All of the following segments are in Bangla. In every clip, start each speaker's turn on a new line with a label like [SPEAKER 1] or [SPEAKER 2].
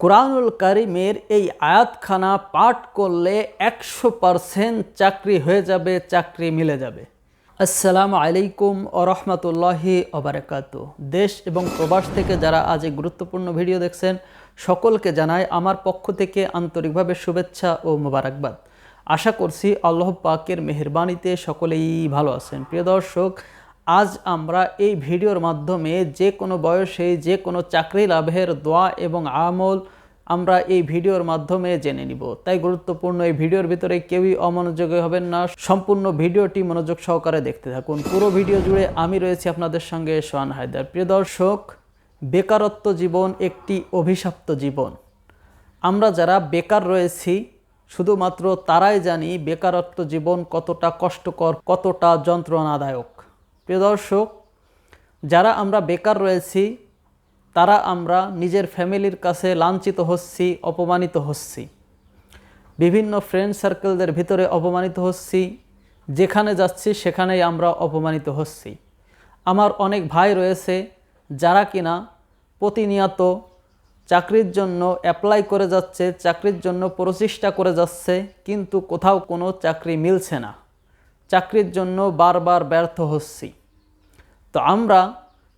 [SPEAKER 1] কোরআনুল কারিমের এই আয়াতখানা পাঠ করলে একশো পারসেন্ট চাকরি হয়ে যাবে, চাকরি মিলে যাবে। আসসালামু আলাইকুম ও রহমতুল্লাহি অবরাকাত দেশ এবং প্রবাস থেকে যারা আজ এই গুরুত্বপূর্ণ ভিডিও দেখছেন, সকলকে জানাই আমার পক্ষ থেকে আন্তরিকভাবে শুভেচ্ছা ও মোবারকবাদ। আশা করছি আল্লাহ পাকের মেহরবানিতে সকলেই ভালো আছেন। প্রিয় দর্শক আজ আমরা এই ভিডিওর মাধ্যমে যে কোনো বয়সে যে কোনো চাকরি লাভের দোয়া এবং আমল আমরা এই ভিডিওর মাধ্যমে জেনে নিব। তাই গুরুত্বপূর্ণ এই ভিডিওর ভিতরে কেউই অমনোযোগী হবেন না। সম্পূর্ণ ভিডিওটি মনোযোগ সহকারে দেখতে থাকুন। পুরো ভিডিও জুড়ে আমি রয়েছি আপনাদের সঙ্গে সোহান হায়দার। প্রিয় দর্শক, বেকারত্ব জীবন একটি অভিশপ্ত জীবন। আমরা যারা বেকার রয়েছি, শুধুমাত্র তারাই জানি বেকারত্ব জীবন কতটা কষ্টকর, কতটা যন্ত্রণাদায়ক। প্রিয় দর্শক, যারা আমরা বেকার রয়েছি, তারা আমরা নিজের ফ্যামিলির কাছে লাঞ্ছিত হচ্ছি, অপমানিত হচ্ছি। বিভিন্ন ফ্রেন্ড সার্কেলদের ভিতরে অপমানিত হচ্ছি, যেখানে যাচ্ছি সেখানেই আমরা অপমানিত হচ্ছি। আমার অনেক ভাই রয়েছে, যারা কিনা প্রতিনিয়ত চাকরির জন্য অ্যাপ্লাই করে যাচ্ছে, চাকরির জন্য প্রচেষ্টা করে যাচ্ছে, কিন্তু কোথাও কোনো চাকরি মিলছে না। চাকরির জন্য বারবার ব্যর্থ হচ্ছি। তো আমরা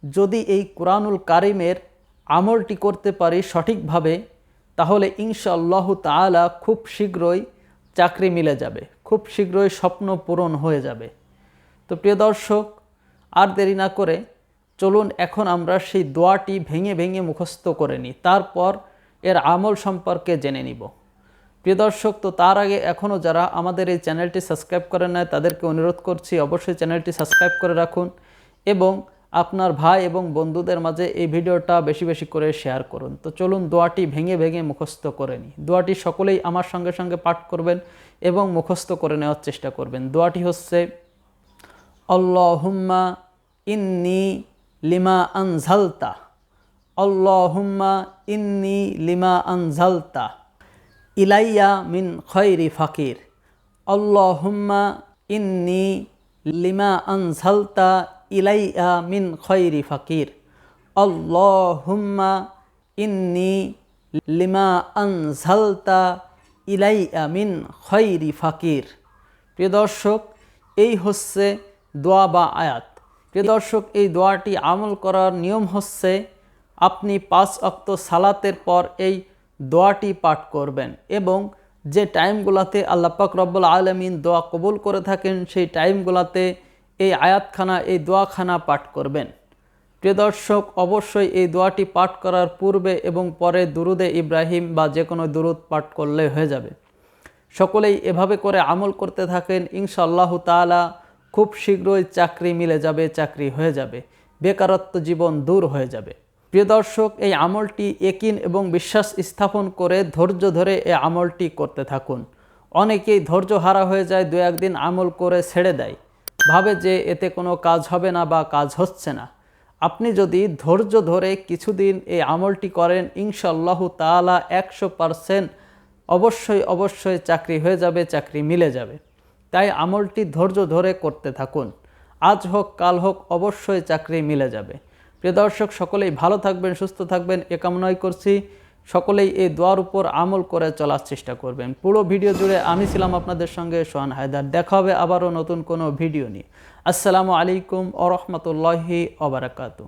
[SPEAKER 1] যদি এই কোরআনুল কারিমের আমলটি করতে পারি সঠিকভাবে, তাহলে ইনশাআল্লাহ তাআলা খুব শীঘ্রই চাকরি মিলে যাবে, খুব শীঘ্রই স্বপ্ন পূরণ হয়ে যাবে। তো প্রিয় দর্শক, আর দেরি না করে চলুন এখন আমরা সেই দোয়াটি ভেঙে ভেঙে মুখস্থ করে নিই, তারপর এর আমল সম্পর্কে জেনে নিব। প্রিয় দর্শক, তো তার আগে এখনও যারা আমাদের এই চ্যানেলটি সাবস্ক্রাইব করে নেয় তাদেরকে অনুরোধ করছি অবশ্যই চ্যানেলটি সাবস্ক্রাইব করে রাখুন এবং আপনার ভাই এবং বন্ধুদের মাঝে এই ভিডিওটা বেশি বেশি করে শেয়ার করুন। তো চলুন দোয়াটি ভেঙে ভেঙে মুখস্থ করে নিই। দোয়াটি সকলেই আমার সঙ্গে সঙ্গে পাঠ করবেন এবং মুখস্থ করে নেওয়ার চেষ্টা করবেন। দোয়াটি হচ্ছে, আল্লাহুম্মা ইন্নি লিমা আনঝালতা, আল্লাহুম্মা ইন্নি লিমা আনঝালতা। ইলাইয়া মিন খৈরি ফাকির। আল্লাহুম্মা ইন্নি লিমা আনঝালতা ইলাইয়া মিন খৈরি ফাকির। আল্লাহুম্মা ইন্নি লিমা আনঝালতা ইলাইয়া মিন খৈরি ফাকির। প্রিয় দর্শক, এই হচ্ছে দোয়া বা আয়াত। প্রিয় দর্শক, এই দোয়াটি আমল করার নিয়ম হচ্ছে আপনি পাঁচ অক্ত সালাতের পর এই দোয়াটি পাঠ করবেন এবং যে টাইমগুলোতে আল্লাপাক রব্বুল আলমিন দোয়া কবুল করে থাকেন, সেই টাইমগুলোতে এই আয়াতখানা, এই দোয়াখানা পাঠ করবেন। প্রিয় দর্শক, অবশ্যই এই দোয়াটি পাঠ করার পূর্বে এবং পরে দুরুদে ইব্রাহিম বা যে কোনো দুরুদ পাঠ করলে হয়ে যাবে। সকলেই এভাবে করে আমল করতে থাকেন, ইনশাআল্লাহ তালা খুব শীঘ্রই চাকরি মিলে যাবে, চাকরি হয়ে যাবে, বেকারত্ব জীবন দূর হয়ে যাবে। প্রিয় দর্শক, এই আমলটি একিন এবং বিশ্বাস স্থাপন করে ধৈর্য ধরে এই আমলটি করতে থাকুন। অনেকেই ধৈর্য হারা হয়ে যায়, দু একদিন আমল করে ছেড়ে দেয়। ভাবে যে এতে কোনো কাজ হবে না বা কাজ হচ্ছে না। আপনি যদি ধৈর্য ধরে কিছুদিন এই আমলটি করেন ইনশাল্লাহ তালা একশো পারসেন্ট অবশ্যই অবশ্যই চাকরি হয়ে যাবে, চাকরি মিলে যাবে। তাই আমলটি ধৈর্য ধরে করতে থাকুন। আজ হোক, কাল হোক, অবশ্যই চাকরি মিলে যাবে। প্রিয় দর্শক, সকলেই ভালো থাকবেন, সুস্থ থাকবেন, এ কামনাই করছি। সকলেই এই দোয়ার উপর আমল করে চলার চেষ্টা করবেন। পুরো ভিডিও জুড়ে আমি ছিলাম আপনাদের সঙ্গে সোহান হায়দার। দেখা হবে আবারও নতুন কোনো ভিডিও নিয়ে। আসসালামু আলাইকুম আ রহমতুল্লাহি ওবরাকাতু